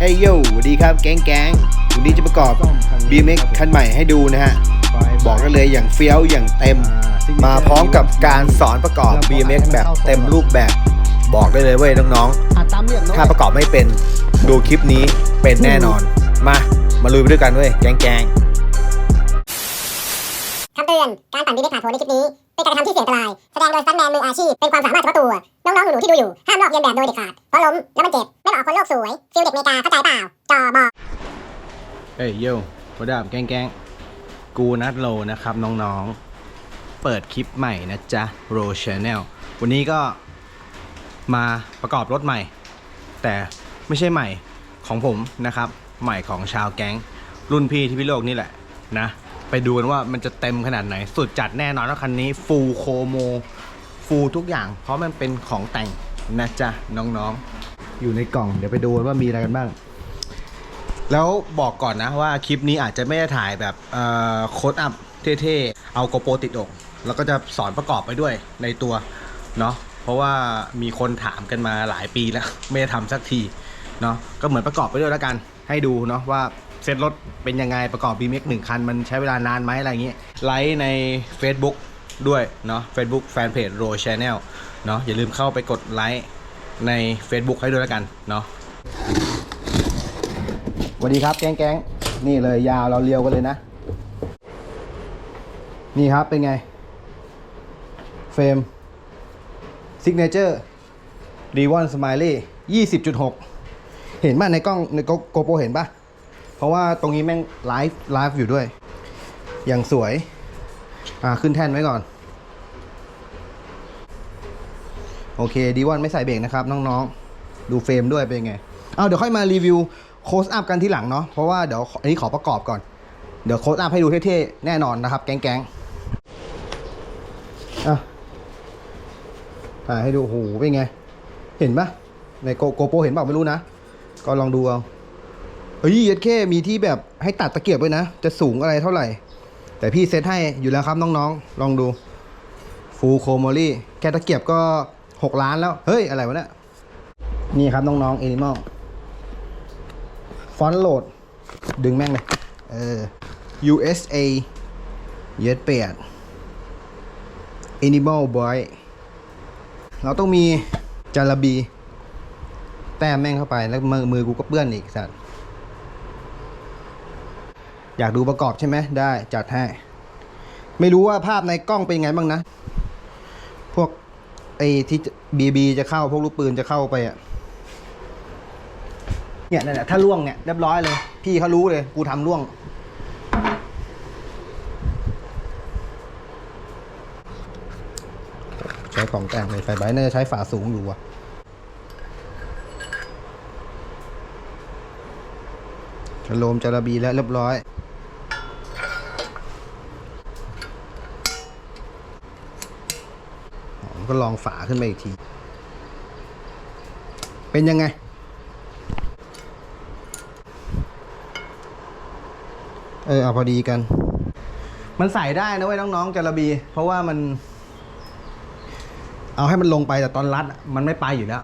เฮ้ยโยสวัสดีครับแก๊งแก๊งวันนี้จะประกอบ BMX คันใหม่ให้ดูนะฮะ บอกได้เลยอย่างเฟี้ยวอย่างเต็ม มาพร้อมกับการสอนประกอบ BMX แบบเต็มรูปแบบ บอกได้เลยเว้ยน้องอะตามเหลี่ยมๆเนอะถ้าประกอบไม่เป็นดูคลิปนี้เป็นแน่นอน มา มาลุยไปด้วยกันเว้ยแก๊งแก๊งคำเตือน การปั่นบีไม่ผ่านโผล่ในคลิปนี้ เป็นการกระทำที่เสี่ยงอันตราย แสดงโดยสตันแมนมืออาชีพ เป็นความสามารถเฉพาะตัว น้องๆหนูๆที่ดูอยู่ ห้ามลอกเลียนแบบโดยเด็ดขาด เพราะล้มแล้วมันเจ็บ ไม่เหมาะกับคนโลกสวย ฟิลเด็กเมกาเข้าใจเปล่า จอบอเฮ้ยโยวัดดับแกงแก๊งกูนัดโลนะครับน้องๆ เปิดคลิปใหม่นะจ๊ะโรชแนลวันนี้ก็มาประกอบรถใหม่ แต่ไม่ใช่ใหม่ของผมนะครับ ใหม่ของชาวแก๊งรุ่นพี่ที่พิโลกนี่แหละนะ ไปดูกันว่ามันจะเต็มขนาดไหน สุดจัดแน่นอนว่าคันนี้ฟูลโคโมฟูลทุกอย่าง เพราะมันเป็นของแต่งนะจ๊ะน้องๆ อยู่ในกล่องเดี๋ยวไปดูว่ามีอะไรกันบ้าง แล้วบอกก่อนนะว่าคลิปนี้อาจจะไม่ได้ถ่ายแบบโค้ดอัพเท่ๆ เอาโกโปรติดอก แล้วก็จะสอนประกอบไปด้วยในตัวเนาะเพราะว่ามีคนถามกันมาหลายปีแล้ว ไม่ได้ทำสักทีเนาะก็เหมือนประกอบไปด้วยแล้วกัน ให้ดูเนาะว่า ซตรถเป็นยังไงประกอบ BMX หนึ่งคัน มันใช้เวลานานไหมอะไรอย่างเงี้ยไลค์ใน Facebook ด้วยเนาะ Facebook Fanpage Row Channel เนาะอย่าลืมเข้าไปกดไลค์ใน Facebook ให้ด้วยแล้วกันเนาะสวัสดีครับแก๊งแก๊งนี่เลยยาวเราเรียวกันเลยนะ นี่ครับเป็นไง เฟรมซิกเนเจอร์รีวอนสไมลี่ยี่สิบจุดหกเห็นป่ะในกล้องในโกโปรเห็นป่ะ เพราะว่าตรงนี้แม่งไลฟ์ไลฟ์อยู่ด้วย อย่างสวย อ่าขึ้นแท่นไว้ก่อน โอเคดีวอนไม่ใส่เบรกนะครับ น้องๆ ดูเฟรมด้วยเป็นไง เอาเดี๋ยวค่อยมารีวิวโคสอัพกันทีหลังเนาะเพราะว่าเดี๋ยวอันนี้ขอประกอบก่อน เดี๋ยวโคสอัพให้ดูเท่ๆ แน่นอนนะครับ แก๊งๆอะถ่ายให้ดูโหเป็นไง เห็นปะในโกโกโปเห็นเปล่าไม่รู้นะ ก็ลองดูเอา เฮ้ยเยดเคมีที่แบบให้ตัดตะเกียบไว้นะ จะสูงอะไรเท่าไหร่ แต่พี่เซตให้อยู่แล้วครับน้องๆ ลองดูฟูโคโมลี่แค่ตะเกียบก็ 6 ล้านแล้ว เฮ้ย อะไรวะเนี่ยนี่ครับน้องๆ Animal ฟอนต์โหลด ดึงแม่งเลย เออ USA เย็ดเปียด Animal Boy เราต้องมีจาระบี แต้มแม่งเข้าไปแล้วมือมือกูก็เปื้อนอีกสัตว์ อยากดูประกอบใช่ไหมได้จัดให้ ไม่รู้ว่าภาพในกล้องเป็นไงบ้างนะ พวกไอ้ที่บีบีจะเข้าพวกลูกปืนจะเข้าไปอะเนี่ยนั่นแหละถ้าล่วงเนี่ยเรียบร้อยเลย พี่เขารู้เลย กูทำล่วง ใช้ของแต่งเลยไฟไบร์น่าจะใช้ฝาสูงอยู่ว่ะโลมจาระบีแล้วเรียบร้อย ผม ก็ลองฝาขึ้นไปอีกที เป็นยังไง เออเอาพอดีกัน มันใส่ได้นะเว้ยน้องๆจาระบี เพราะว่ามัน เอาให้มันลงไปแต่ตอนรัดอะมันไม่ไปอยู่แล้ว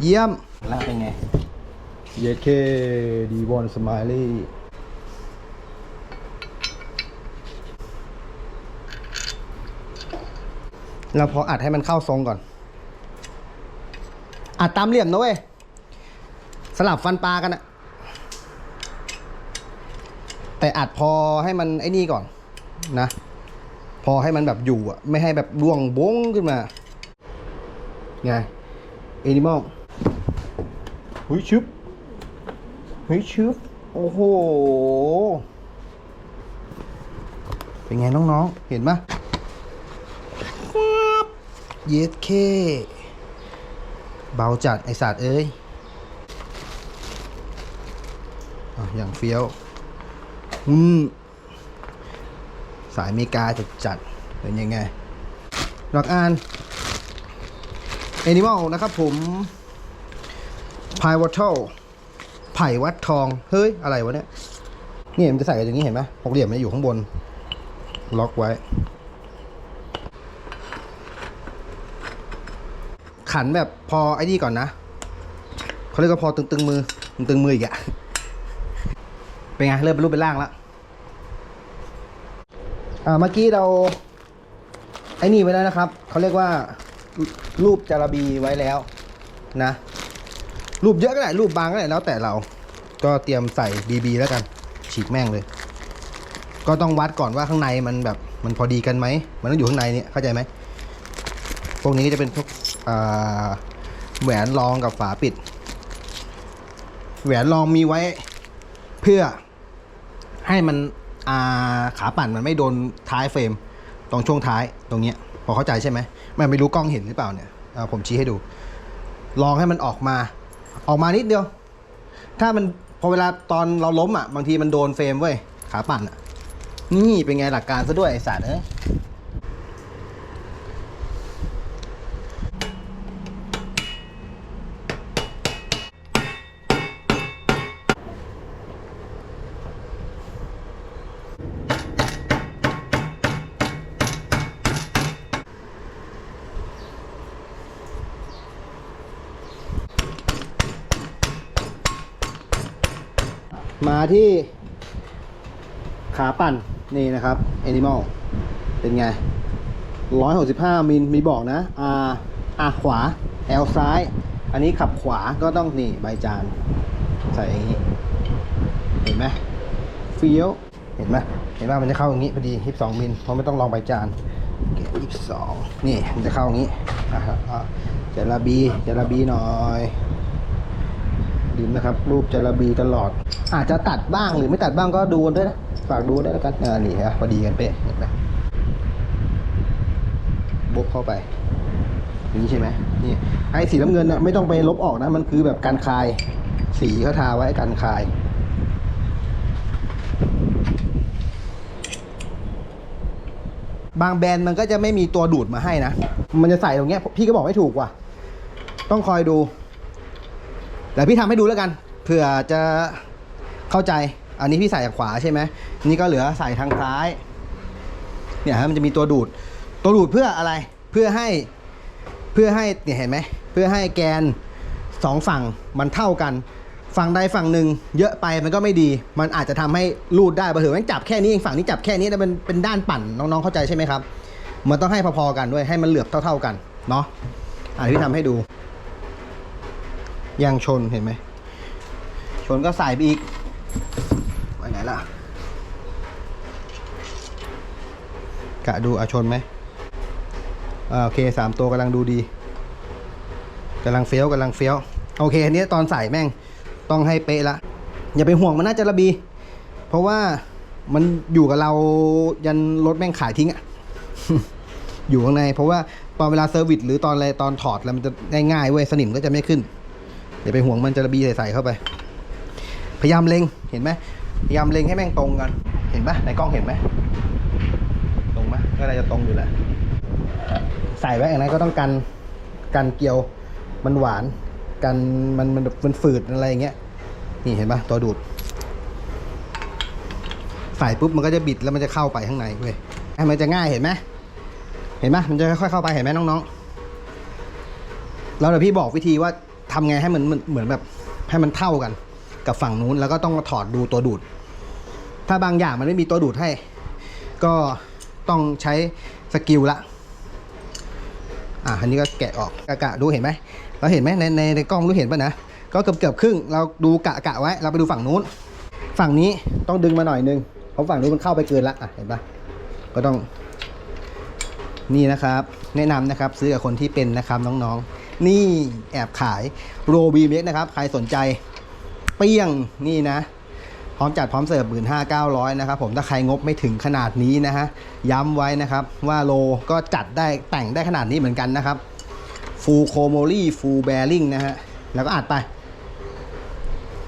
เยี่ยมแล้วเป็นไง เยเคดีวอนสม i ลี่ เราพออัดให้มันเข้าทรงก่อน อัดตามเหลี่ยมนะเว้ย สลับฟันปลากันอะแต่อัดพอให้มันไอ้นี่ก่อนนะ พอให้มันแบบอยู่อะไม่ให้แบบร่วงบงขึ้นมา ไงเอนิมอลเฮ้ยชึบเฮ้ยชึบโอ้โห เป็นไงน้องๆ เห็นปะ เยสเคเบาจัดไอสัตว์เอ้ยอย่างเฟี้ยวอืมสายเมกาจัดจัดเป็นยังไงหลักอานแอนิมอลนะครับผมพายวัตเทลไผ่วัดทอง เฮ้ย อะไรวะเนี่ย นี่มันจะใส่กันอย่างนี้เห็นไหมหกเหลี่ยมมันอยู่ข้างบน ล็อกไว้ ขันแบบพอไอ้นี่ก่อนนะเขาเรียกว่าพอตึงๆมือตึงๆมืออีกอะเป็นไงเริ่มเป็นรูปเป็นร่างแล้วอ่าเมื่อกี้เราไอ้นี่ไว้แล้วนะครับเขาเรียกว่ารูปจาระบีไว้แล้วนะ รูปเยอะก็ได้รูปบางก็ได้แล้วแต่เรา ก็เตรียมใส่บีบีแล้วกันฉีกแม่งเลย ก็ต้องวัดก่อนว่าข้างในมันแบบมันพอดีกันไหมมันต้องอยู่ข้างในเนี่ยเข้าใจไหมพวกนี้ก็จะเป็นพวก แหวนรองกับฝาปิด แหวนรองมีไว้ เพื่อให้มันาขาปั่นมันไม่โดนท้ายเฟรม ตรงช่วงท้ายตรงเนี้ยพอเข้าใจใช่ไหมไม่ไม่รู้กล้องเห็นหรือเปล่าเนี่ยผมชี้ให้ดู ลองให้มันออกมา ออกมานิดเดียว ถ้ามันพอเวลาตอนเราล้มอะ บางทีมันโดนเฟรมเว้ยขาปั่นอะ นี่เป็นไงหลักการซะด้วยไอ้สัตว์เอ้ย มาที่ขาปั่นนี่นะครับ Animal เป็นไง 165 มิลมีบอกนะ R R ขวา L ซ้าย อันนี้ขับขวาก็ต้องนี่ใบจาน ใส่อย่างนี้ เห็นไหมเฟี้ยว เห็นไหมเห็นว่ามันจะเข้าอย่างนี้พอดี 22 มิลเพราะไม่ต้องลองใบจานเกต22 นี่มันจะเข้าอย่างนี้อะฮะอะจาระบีจาระบีหน่อย ลืมนะครับ รูปจระบีตลอด อาจจะตัดบ้างหรือไม่ตัดบ้างก็ดูด้วยนะฝากดูด้วยแล้วกันอ่านี่ฮะพอดีกันเป๊ะเห็นไหมบกเข้าไปนี่ใช่ไหมนี่ไอ้สีน้ำเงินน่ะไม่ต้องไปลบออกนะ มันคือแบบการคลาย สีเขาทาไว้กันคลายบางแบรนด์มันก็จะไม่มีตัวดูดมาให้นะ มันจะใส่ตรงเนี้ย พี่ก็บอกไม่ถูกว่ะ ต้องคอยดู แต่พี่ทำให้ดูแล้วกันเผื่อจะเข้าใจ อันนี้พี่ใส่ขวาใช่ไหมนี่ก็เหลือใส่ทางซ้าย เนี่ยฮะมันจะมีตัวดูด ตัวดูดเพื่ออะไร เพื่อให้เพื่อให้เนี่ยเห็นไหมเพื่อให้แกนสองฝั่งมันเท่ากันฝั่งใดฝั่งหนึ่งเยอะไปมันก็ไม่ดี มันอาจจะทำให้รูดได้เผื่อม่งจับแค่นี้เองฝั่งนี้จับแค่นี้แล้วมันเป็นด้านปั่นน้องๆเข้าใจใช่ไหมครับ มันต้องให้พอๆกันด้วยให้มันเหลือบเท่า ๆกันเนาะอะพี่ทำให้ดู ยางชนเห็นไหม ชนก็ใส่ไปอีกไปไหนล่ะ กะดูอาชนไหมอ่าโอเคสามตัวกำลังดูดีกำลังเฟี้ยวกำลังเฟี้ยว โอเคอันนี้ตอนใส่แม่งต้องให้เป๊ะละ อย่าไปห่วงมันน่าจะระบี เพราะว่ามันอยู่กับเรายันรถแม่งขายทิ้งอะอยู่ข้างใน เพราะว่าตอนเวลาเซอร์วิสหรือตอนอะไรตอนถอดแล้วมันจะง่ายๆเว้ยสนิมก็จะไม่ขึ้น อย่าไปห่วงมันจะระบีใส่เข้าไป พยายามเล็งเห็นไหมพยายามเล็งให้แม่งตรงกัน เห็นปะในกล้องเห็นไหมตรงไหมก็น่าจะตรงอยู่แหละใส่ไว้อย่างนั้นก็ต้องกันกันเกลียวมันหวานกันมันมันมันฝืดอะไรอย่างเงี้ยนี่เห็นปะตัวดูดใส่ปุ๊บมันก็จะบิดแล้วมันจะเข้าไปข้างในเว้ยให้มันจะง่ายเห็นไหมเห็นไหมมันจะค่อยๆเข้าไปเห็นไหมน้องๆแล้วเดี๋ยวพี่บอกวิธีว่า ทำไงให้มันเหมือนแบบให้มันเท่ากัน กับฝั่งนู้นแล้วก็ต้องมาถอดดูตัวดูด ถ้าบางอย่างมันไม่มีตัวดูดให้ ก็ต้องใช้สกิลละอะอันนี้ก็แกะออกกะกะดูเห็นไหมเราเห็นไหมในในในกล้องรู้เห็นป่ะนะก็เกือบเกือบครึ่งเราดูกะกะไว้ เราไปดูฝั่งนู้น ฝั่งนี้ต้องดึงมาหน่อยนึงเพราะฝั่งนู้นมันเข้าไปเกินละอะเห็นปะก็ต้องนี่นะครับ แนะนำนะครับซื้อกับคนที่เป็นนะครับน้องๆ นี่แอบขายโรบีเมกนะครับ ใครสนใจเปี้ยงนี่นะ พร้อมจัดพร้อมเสิร์ฟหมื่นห้าเก้าร้อยนะครับผมถ้าใครงบไม่ถึงขนาดนี้นะฮะย้ำไว้นะครับว่าโลก็จัดได้แต่งได้ขนาดนี้เหมือนกันนะครับฟูลโคโมลี่ฟูลแบริ่งนะฮะแล้วก็อัดไป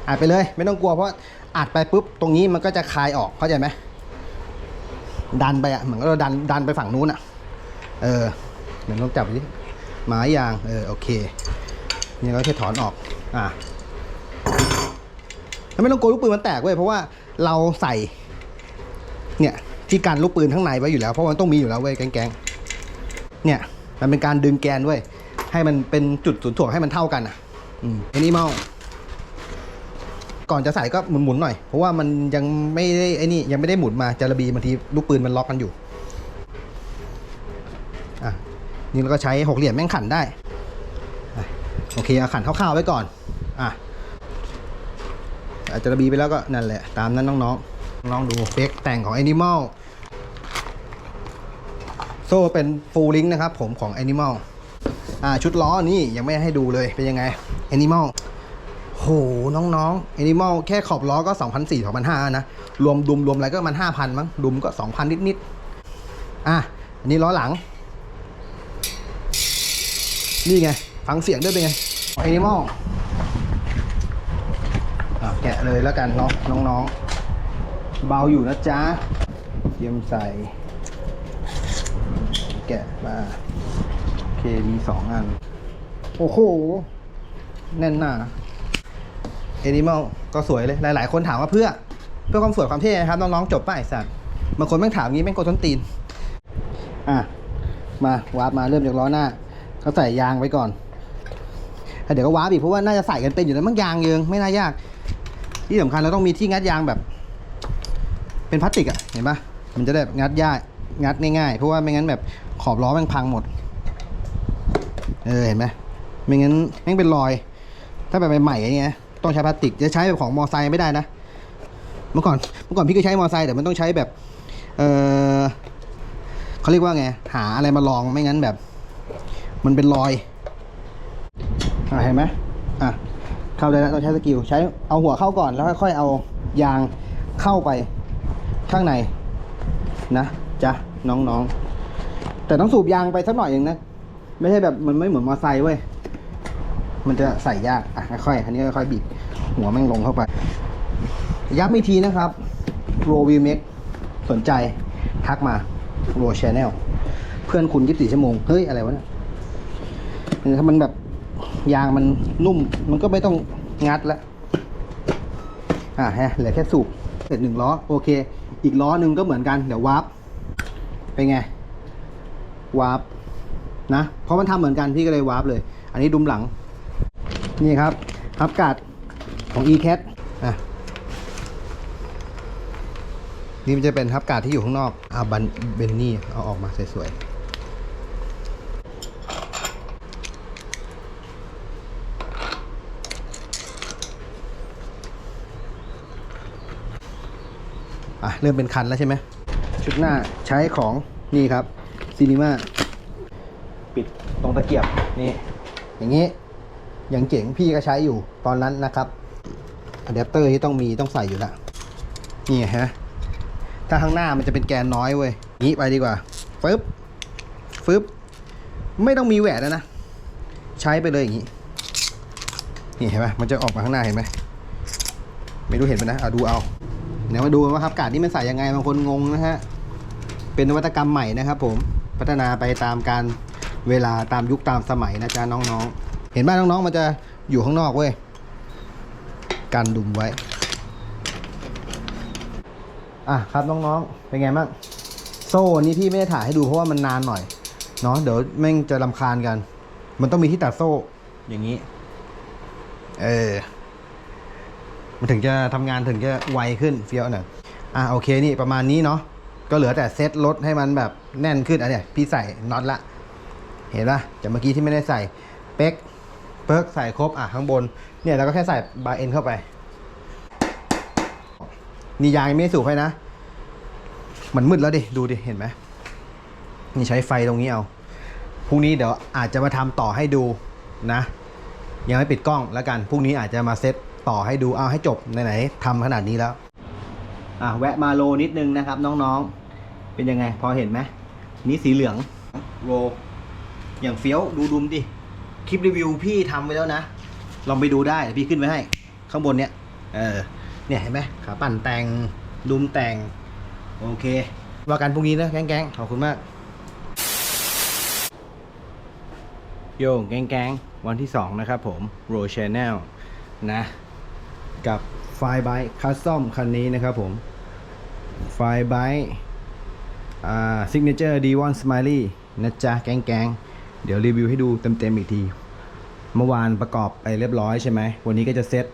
อัดไปเลย ไม่ต้องกลัวเพราะอัดไปปุ๊บตรงนี้มันก็จะคลายออกเข้าใจไหมดันไปอะเหมือนกับเราดันดันไปฝั่งนู้นอะเออเดี๋ยวต้องจับดิ หมายยาง เออ โอเค นี่ก็แค่ถอนออก อะแล้วไม่ต้องกลัวลูกปืนมันแตกเว้ย เพราะว่าเราใส่ เนี่ยที่กันลูกปืนข้างในไว้อยู่แล้ว เพราะมันต้องมีอยู่แล้วเว้ยแกงๆ เนี่ย มันเป็นการดึงแกนเว้ยให้มันเป็นจุดศูนย์ถ่วงให้มันเท่ากันอะ อืม animal ก่อนจะใส่ก็หมุนๆหน่อย เพราะว่ามันยังไม่ได้ไอ้นี่ยังไม่ได้หมุนมาจาระบีบางทีลูกปืนมันล็อกกันอยู่ อะ นี่เราก็ใช้หกเหลี่ยมแม่งขันได้โอเคเอาขันคร่าวๆไว้ก่อนอะอาจจะระบีไปแล้วก็นั่นแหละ ตามนั้นน้องๆน้องดูเฟกแต่งของ Animal โซ่เป็นฟูลลิงนะครับผมของ Animal อ่าชุดล้อนี่ยังไม่ให้ดูเลยเป็นยังไง Animal โหน้องๆ Animal แค่ขอบล้อก็ 2,400 2,500 นะ รวมดุมรวมอะไรก็ประมัน 5,000 มั้งดุมก็ 2,000 นิดๆ อะอันนี้ล้อหลัง นี่ไง ฟังเสียงด้วยเป็นไง Animal อะแกะเลยแล้วกันเนาะน้องๆ เบาอยู่นะจ๊ะเยี่ยมใส่ แกะมาโอเคมีสองอัน โอ้โห แน่นหน้า Animal ก็สวยเลย หลาย ๆ คนถามว่าเพื่อ เพื่อความสวยความเท่นะครับ น้อง ๆ จบป่ะไอ้สัตว์บางคนแม่งถามงี้แม่งโกดต้นตีน อะ มาวาร์ปมาเริ่มจากล้อหน้า เขาใส่ยางไว้ก่อนแล้เดี๋ยวก็ว้าร์ปอีกเพราะว่าน่าจะใส่กันเป็นอยู่แล้วมั้งยางเยิงไม่น่ายาก ที่สำคัญเราต้องมีที่งัดยางแบบ เป็นพลาสติกอะเห็นปะมันจะได้งัดยากงัดง่ายๆเพราะว่าไม่งั้นแบบขอบล้อม่งพังหมด เออเห็นไหมไม่งั้นแม่งเป็นรอย ถ้าแบบใหม่ๆอย่างเงี้ยต้องใช้พลาสติกจะใช้แบบของมอไซค์ไม่ได้นะเมื่อก่อนเมื่อก่อนพี่ก็ใช้มอไซค์แต่มันต้องใช้แบบ เออเขาเรียกว่าไงหาอะไรมาลองไม่งั้นแบบ มันเป็นรอยอะเห็นไหมอะเข้าได้แล้วต้องใช้สกิลใช้เอาหัวเข้าก่อนแล้วค่อยๆเอายางเข้าไปข้างในนะจ๊ะน้องๆ แต่ต้องสูบยางไปสักหน่อยเองนะไม่ใช่แบบมันไม่เหมือนมอไซค์เว้ยมันจะใส่ยากอะค่อยๆอันนี้ค่อยๆบีบหัวแม่งลงเข้าไปย้ำอีกทีนะครับโรวิวเมกสนใจ ทักมาโรชแนลเพื่อนคุณ 24 ชั่วโมง เฮ้ย อะไรวะเนี่ย ถ้ามันแบบยางมันนุ่ม มันก็ไม่ต้องงัดล้วอะฮะเหลือแค่สูบเสร็จหนึ่งล้อโอเค อีกล้อหนึ่งก็เหมือนกันเดี๋ยววาร์ปเป็นไงวาร์ปนะเพราะมันทำเหมือนกันพี่ก็เลยวาร์ปเลย อันนี้ดุมหลัง นี่ครับอัพกาดของ e-cat อะนี่มันจะเป็นทับกาดที่อยู่ข้างนอกอ่าบันเบนนี่เอาออกมาสวยๆ เริ่มเป็นคันแล้วใช่ไหมชุดหน้าใช้ของนี่ครับซีนิมาปิดตรงตะเกียบนี่ อย่างนี้ อย่างเจ๋งพี่ก็ใช้อยู่ตอนนั้นนะครับอะแดปเตอร์ที่ต้องมีต้องใส่อยู่ละนี่ฮะถ้าข้างหน้ามันจะเป็นแกนน้อยเว้ยงี้ไปดีกว่าฟึบฟึบไม่ต้องมีแหวนแล้วนะ ใช้ไปเลยอย่างนี้ นี่เห็นไหมมันจะออกมาข้างหน้าเห็นไหมไม่รู้เห็นไหมนะเอาดูเอา เดี๋ยวมาดูว่าครับการ์ดนี่มันใส่ยังไงบางคนงงนะฮะ เป็นนวัตกรรมใหม่นะครับผม พัฒนาไปตามการเวลาตามยุคตามสมัยนะจ๊ะน้องๆ เห็นบ้านน้องๆ มันจะอยู่ข้างนอกเว้ย กันดุมไว้ อะครับน้องๆ เป็นไงบ้าง โซ่นี้พี่ไม่ได้ถ่ายให้ดูเพราะว่ามันนานหน่อย เนาะเดี๋ยวแม่งจะลำคาญกัน มันต้องมีที่ตัดโซ่อย่างนี้ เออ มันถึงจะทำงานถึงจะไวขึ้นเฟี้ยวหน่อยอะโอเคนี่ประมาณนี้เนาะก็เหลือแต่เซตรถให้มันแบบแน่นขึ้นอันเนี้ยพี่ใส่น็อตละ เห็นปะจากเมื่อกี้ที่ไม่ได้ใส่เป๊กเปิร์กใส่ครบอะข้างบนเนี่ยเราก็แค่ใส่บาร์เอ็นเข้าไปนี่ยางยังไม่สูบให้นะ มันมืดแล้วดิ ดูดิ เห็นไหมนี่ใช้ไฟตรงนี้เอา พรุ่งนี้เดี๋ยวอาจจะมาทำต่อให้ดูนะ ยังไม่ปิดกล้องแล้วกัน พรุ่งนี้อาจจะมาเซต ต่อให้ดูเอาให้จบไหนๆทำขนาดนี้แล้วอะแวะมาโลนิดนึงนะครับ น้องๆ เป็นยังไง พอเห็นไหมนี่สีเหลืองโรอย่างเฟี้ยวดูดุมดิคลิปรีวิวพี่ทำไว้แล้วนะ ลองไปดูได้พี่ขึ้นไว้ให้ ข้างบนเนี้ยเออเนี่ยเห็นไหมขาปั่นแต่งดุมแต่ง โอเค ว่ากันพรุ่งนี้นะแก๊งๆขอบคุณมากโยแก๊งๆวันที่ 2 นะครับผม r o Channel นะ กับ f i b y Custom คันนี้นะครับผม f i b y อ่า Signature D1 Smiley นะจ๊ะ แก๊งๆเดี๋ยวรีวิวให้ดูเต็มๆอีกที เมื่อวานประกอบไปเรียบร้อยใช่ไหม วันนี้ก็จะเซต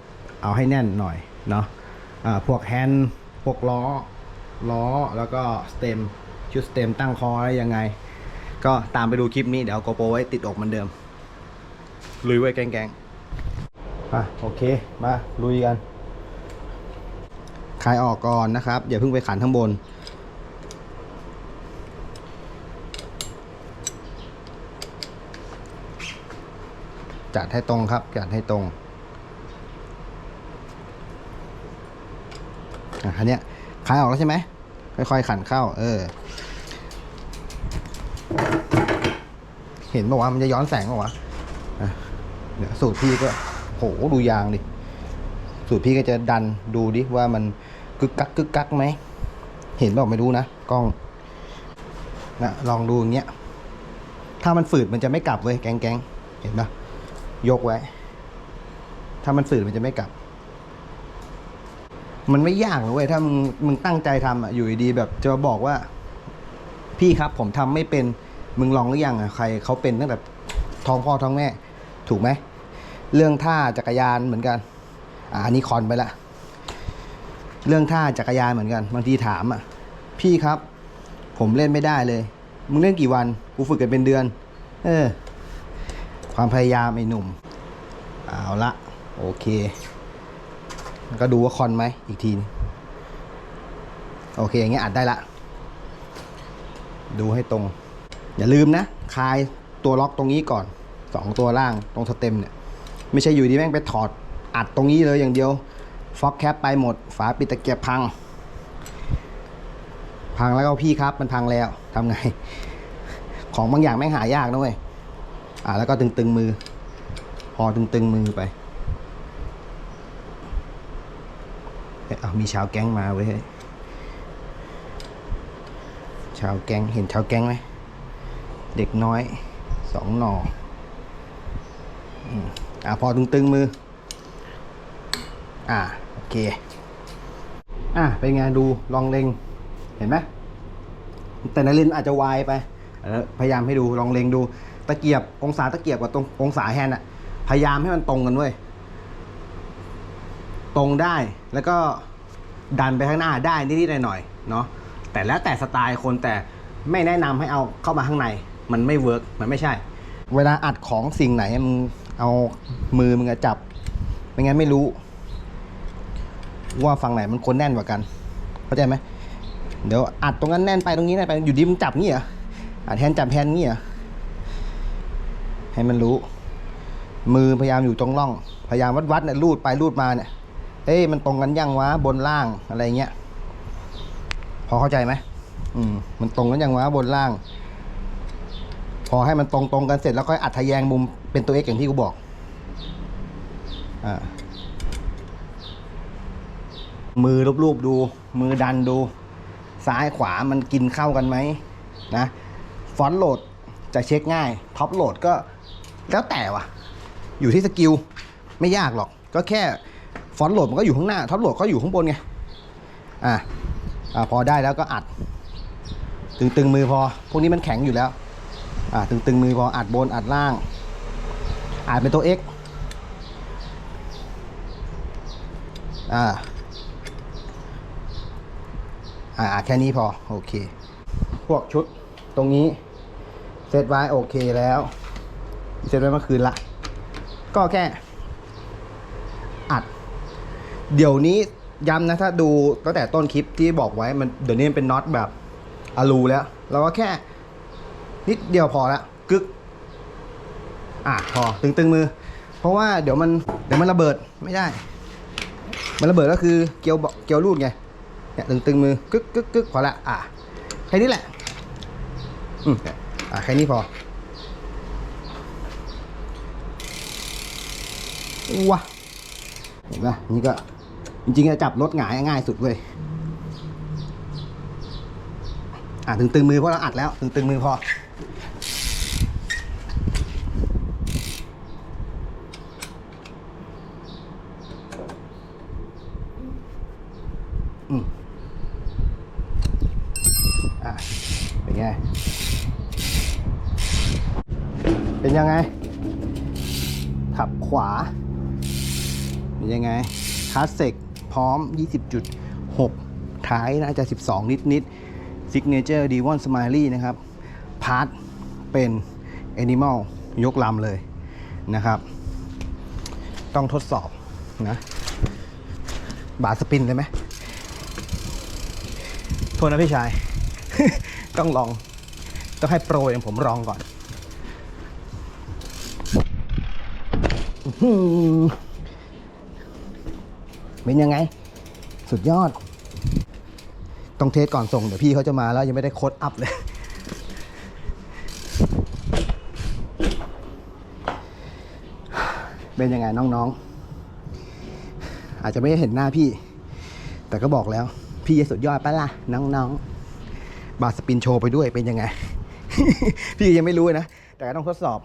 เอาให้แน่นหน่อยเนาะอ่าพวกแฮนด์พวกล้อ ล้อ แล้วก็สเต็ม ชุดสเต็มตั้งคออะไรยังไง ก็ตามไปดูคลิปนี้ เดี๋ยวโกโปรไว้ติดอกเหมือนเดิม ลุยไว้แกงๆ อะโอเค มาลุยกัน คลายออกก่อนนะครับอย่าเพิ่งไปขันข้างบน จัดให้ตรงครับ จัดให้ตรงอะคันเนี้ยคลายออกแล้วใช่ไหมค่อยๆขันเข้า เออ เห็นบอกว่ามันจะย้อนแสงบอกว่าวะเดี๋ยวสูตรพี่ก็ โหดูยางดิสูตรพี่ก็จะดันดูดิว่ามันกึกกักกึกกักไหมเห็นบอกไม่รู้นะกล้องนะลองดูอย่างเงี้ยถ้ามันฝืดมันจะไม่กลับเว้ยแกงแกงเห็นปะยกไว้ ถ้ามันฝืดมันจะไม่กลับ มันไม่ยากเว้ยถ้ามึงมึงตั้งใจทำอะอยู่ดีแบบจะบอกว่า พี่ครับผมทำไม่เป็นมึงลองหรือยังอะใครเขาเป็นตั้งแต่ท้องพ่อท้องแม่ ถูกไหม เรื่องท่าจักรยานเหมือนกัน อ่านี้คอนไปละ เรื่องท่าจักรยานเหมือนกัน บางทีถามอะ พี่ครับ ผมเล่นไม่ได้เลย มึงเล่นกี่วัน กูฝึกกันเป็นเดือน เออ ความพยายามไอ้หนุ่ม เอาละโอเค ก็ดูว่าคอนไหมอีกที โอเค อย่างเงี้ยอัดได้ละ ดูให้ตรง อย่าลืมนะ คลายตัวล็อกตรงนี้ก่อนสองตัวล่างตรงสเต็มเนี่ย ไม่ใช่อยู่ดีแม่งไปถอดอัดตรงนี้เลยอย่างเดียวฟ็อกแคปไปหมด ฝาปิดตะเกียบพัง พังแล้วก็พี่ครับมันพังแล้วทำไง ของบางอย่างแม่งหายากนะเว้ยอ่าแล้วก็ตึงๆมือ พอตึงๆมือไปเออามีชาวแก๊งมาเว้ยเฮ้ยชาวแก๊งเห็นชาวแก๊งไหมเด็กน้อยสองหนอ อ่าพอตึงๆมือ อ่าโอเค อะเป็นไงดูลองเล็งเห็นไหมแต่ในเลนอาจจะวายไปพยายามให้ดูลองเล็งดู ตะเกียบองศาตะเกียบกับตรงองศาแฮนด์อะพยายามให้มันตรงกันเว้ยตรงได้แล้วก็ดันไปข้างหน้าได้นิดๆหน่อยๆเนาะแต่แล้วแต่สไตล์คนแต่ไม่แนะนำให้เอาเข้ามาข้างใน มันไม่เวิร์กมันไม่ใช่ เวลาอัดของสิ่งไหนมึง เอามือมึงอะจับ ไม่งั้นไม่รู้ ว่าฝั่งไหนมันควรแน่นกว่ากัน เข้าใจไหมเดี๋ยวอัดตรงนั้นแน่นไปตรงนี้แน่นไปอยู่ดีมึงจับงี้เหรออัดแฮนจับแฮนด์งี้เหรอให้มันรู้ มือพยายามอยู่ตรงร่อง พยายามวัดวัดๆเนี่ยรูดไปรูดมาเนี่ยเอ้ยมันตรงกันยังวะบนล่างอะไรเงี้ย พอเข้าใจไหมอืมมันตรงกันยังวะบนล่าง พอให้มันตรงตรงๆกันเสร็จแล้วค่อยอัดทะแยงมุมเป็นตัวเอกอย่างที่กูบอกอ่ามือรูปๆดู มือดันดู ซ้ายขวามันกินเข้ากันไหมนะฟอนต์โหลดจะเช็คง่ายท็อปโหลดก็แล้วแต่ว่ะ อยู่ที่สกิลไม่ยากหรอก ก็แค่ฟอนต์โหลดมันก็อยู่ข้างหน้าท็อปโหลดก็อยู่ข้างบนไงอะอะพอได้แล้วก็อัด ตึงๆมือพอ พวกนี้มันแข็งอยู่แล้ว อะตึงๆมือพออัดบนอัดล่างอัดเป็นตัว X อ่าอ่าแค่นี้พอ โอเค พวกชุดตรงนี้ เซตไว้โอเคแล้ว เซตไว้เมื่อคืนละ ก็แค่ อัด เดี๋ยวนี้ย้ำนะ ถ้าดูตั้งแต่ต้นคลิปที่บอกไว้มันเดี๋ยวนี้มันเป็นน็อตแบบอะลูแล้ว เราก็แค่ นิดเดียวพอละกึก อะพอตึงๆมือ เพราะว่าเดี๋ยวมันเดี๋ยวมันระเบิดไม่ได้ มันระเบิดก็คือเกลียวเบาเกลียวรูดไงเนี่ยตึงตึงๆมือกึกกึกกึกพอละอะแค่นี้แหละอืมอะแค่นี้พอว้าเห็นปะนี่ก็จริงๆจะจับรถหงายง่ายสุดเว้ยอะตึงตึงๆมือเพราะเราอัดแล้ว ตึงตึงๆมือพออืม อะเป็นไง เป็นยังไง ขับขวา เป็นยังไง คลาสสิกพร้อม 20.6 ท้ายน่าจะ 12 นิดนิดซิกเนเจอร์ดีวอนส i l ลี่นะครับ พาร์ทเป็น Animal ยกลำเลยนะครับ ต้องทดสอบนะ บาสปินเลยไหมโทษนะพี่ชาย ต้องลอง ต้องให้โปรอย่างผมลองก่อนอื้อหือ เป็นยังไง สุดยอด ต้องเทสก่อนส่ง เดี๋ยวพี่เขาจะมาแล้วยังไม่ได้โค้ดอัพเลย เป็นยังไงน้องๆ อาจจะไม่ได้เห็นหน้าพี่ แต่ก็บอกแล้ว พี่จะสุดยอดปะล่ะ น้องๆ บาสปินโชว์ไปด้วยเป็นยังไง พี่ยังไม่รู้นะ แต่ก็ต้องทดสอบ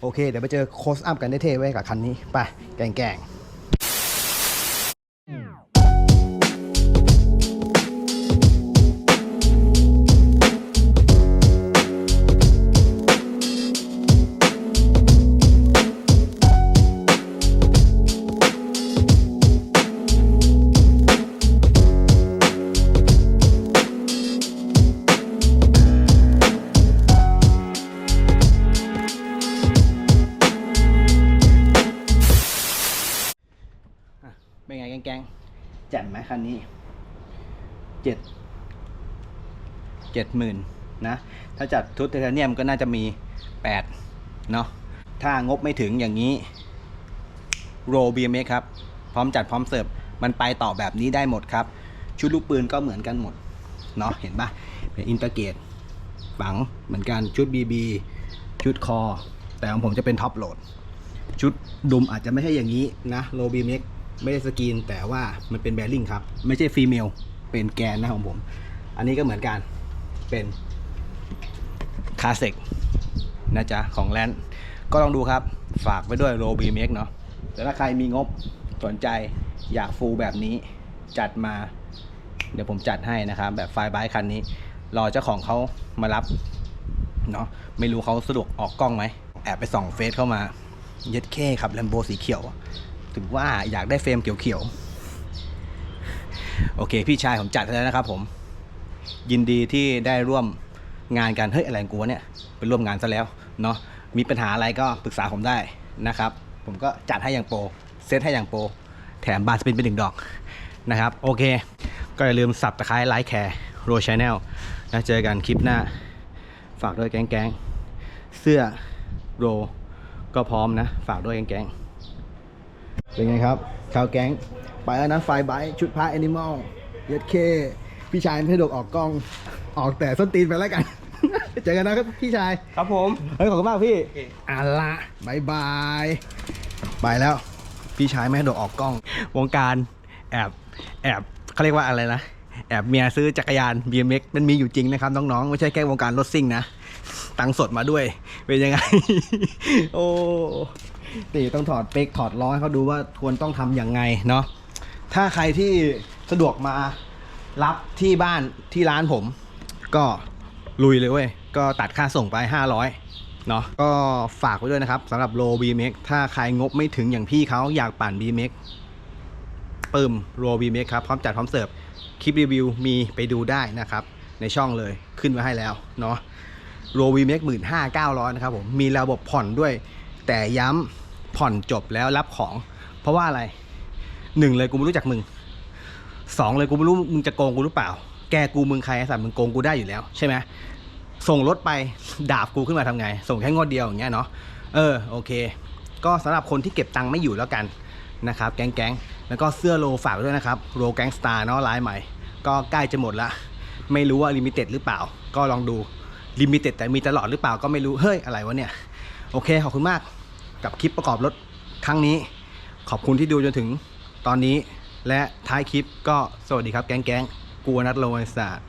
โอเค เดี๋ยวไปเจอโค้ชอัพกันได้เท่ไว้กับคันนี้ ไป แกง เจ็ดหมื่นนะถ้าจัดทุตไทเทเนียมก็น่าจะมีแปดเนาะถ้างบไม่ถึงอย่างนี้โรบีเมครับ พร้อมจัดพร้อมเสิร์ฟมันไปต่อแบบนี้ได้หมดครับ ชุดลูกปืนก็เหมือนกันหมดเนาะเห็นปะเป็นอินเตอร์เกตฝังเหมือนกันชุด BB ชุดคอ แต่ของผมจะเป็นท็อปโหลด ชุดดุมอาจจะไม่ใช่อย่างนี้นะโลบีเม็กไม่ได้สกรีนแต่ว่ามันเป็นแบริ่งครับ ไม่ใช่ฟีเมลเป็นแกนนะของผม อันนี้ก็เหมือนกัน เป็นคาเซกนะจ๊ะ ของแลนด์ก็ลองดูครับ ฝากไว้ด้วยโลบีเม็กเนาะแต่ถ้าใครมีงบสนใจอยากฟูลแบบนี้จัดมา เดี๋ยวผมจัดให้นะครับ แบบไฟบายคันนี้ รอเจ้าของเขามารับเนาะไม่รู้เขาสะดวกออกกล้องไหม แอบไปส่องเฟซเข้ามา เย็ดแค่ครับแลมโบสีเขียว ถึงว่าอยากได้เฟรมเขียวๆ โอเค พี่ชายผมจัดให้แล้วนะครับผม ยินดีที่ได้ร่วมงานกันเฮ้ยอะไรกูวะเนี่ยไปร่วมงานซะแล้วเนาะมีปัญหาอะไรก็ปรึกษาผมได้นะครับ ผมก็จัดให้อย่างโปรเซตให้อย่างโปรแถมบานสปินไปหนึ่งดอกนะครับ โอเค ก็อย่าลืมสับตะไคร้ไลค์แคร์โรชแนลนะเจอกันคลิปหน้า ฝากด้วยแก๊งๆเสื้อโรก็พร้อมนะ ฝากด้วยแก๊งๆเป็นไงครับข่าวแก๊ง ไปแล้วนะไฟไบท์ชุดพระแอนิมอลเย็ดเค พี่ชายไม่ให้ดกออกกล้องออกแต่ส้นตีนไปแล้วกัน เจอกันนะครับพี่ชายครับผม เฮ้ยขอบคุณมากพี่อะละบายบายไปแล้ว พี่ชายไม่ให้ดกออกกล้อง วงการแอบแอบเขาเรียกว่าอะไรนะ แอบเมียซื้อจักรยาน BMX มันมีอยู่จริงนะครับน้องๆ ไม่ใช่แค่วงการรถซิ่งนะ ตังค์สดมาด้วย เป็นยังไง โอ้ตีต้องถอดเป๊กถอดล้อให้เขาดูว่าควรต้องทำอย่างไงเนาะ ถ้าใครที่สะดวกมา รับที่บ้านที่ร้านผม ก็ลุยเลยเว้ย ก็ตัดค่าส่งไป 500เนาะก็ฝากไว้ด้วยนะครับสำหรับโล BMX ถ้าใครงบไม่ถึงอย่างพี่เขาอยากปั่น BMX ปึ้มโร BMX ครับ พร้อมจัดพร้อมเสิร์ฟ คลิปรีวิวมีไปดูได้นะครับ ในช่องเลยขึ้นไว้ให้แล้วเนาะโรวีเมกหมื่นห้าเก้าร้อยนะครับผม มีระบบผ่อนด้วย แต่ย้ำผ่อนจบแล้วรับของ เพราะว่าอะไรหนึ่งเลยกูไม่รู้จักมึง สองเลยกูไม่รู้มึงจะโกงกูหรือเปล่า แกกูมึงใครไอ้สัตว์มึงโกงกูได้อยู่แล้วใช่ไหมส่งรถไปดาบกูขึ้นมาทำไง ส่งแค่งวดเดียวอย่างเงี้ยเนาะเออโอเค ก็สำหรับคนที่เก็บตังค์ไม่อยู่แล้วกันนะครับแก๊งๆแล้วก็เสื้อโลฝากด้วยนะครับโรแก๊งสตาร์เนาะลายใหม่ ก็ใกล้จะหมดละไม่รู้ว่าลิมิเต็ดหรือเปล่า ก็ลองดูลิมิเต็ดแต่มีตลอดหรือเปล่าก็ไม่รู้เฮ้ยอะไรวะเนี่ยโอเคขอบคุณมากกับคลิปประกอบรถครั้งนี้ ขอบคุณที่ดูจนถึงตอนนี้ และท้ายคลิปก็สวัสดีครับแก๊งๆกูนัทโลไอสตาร์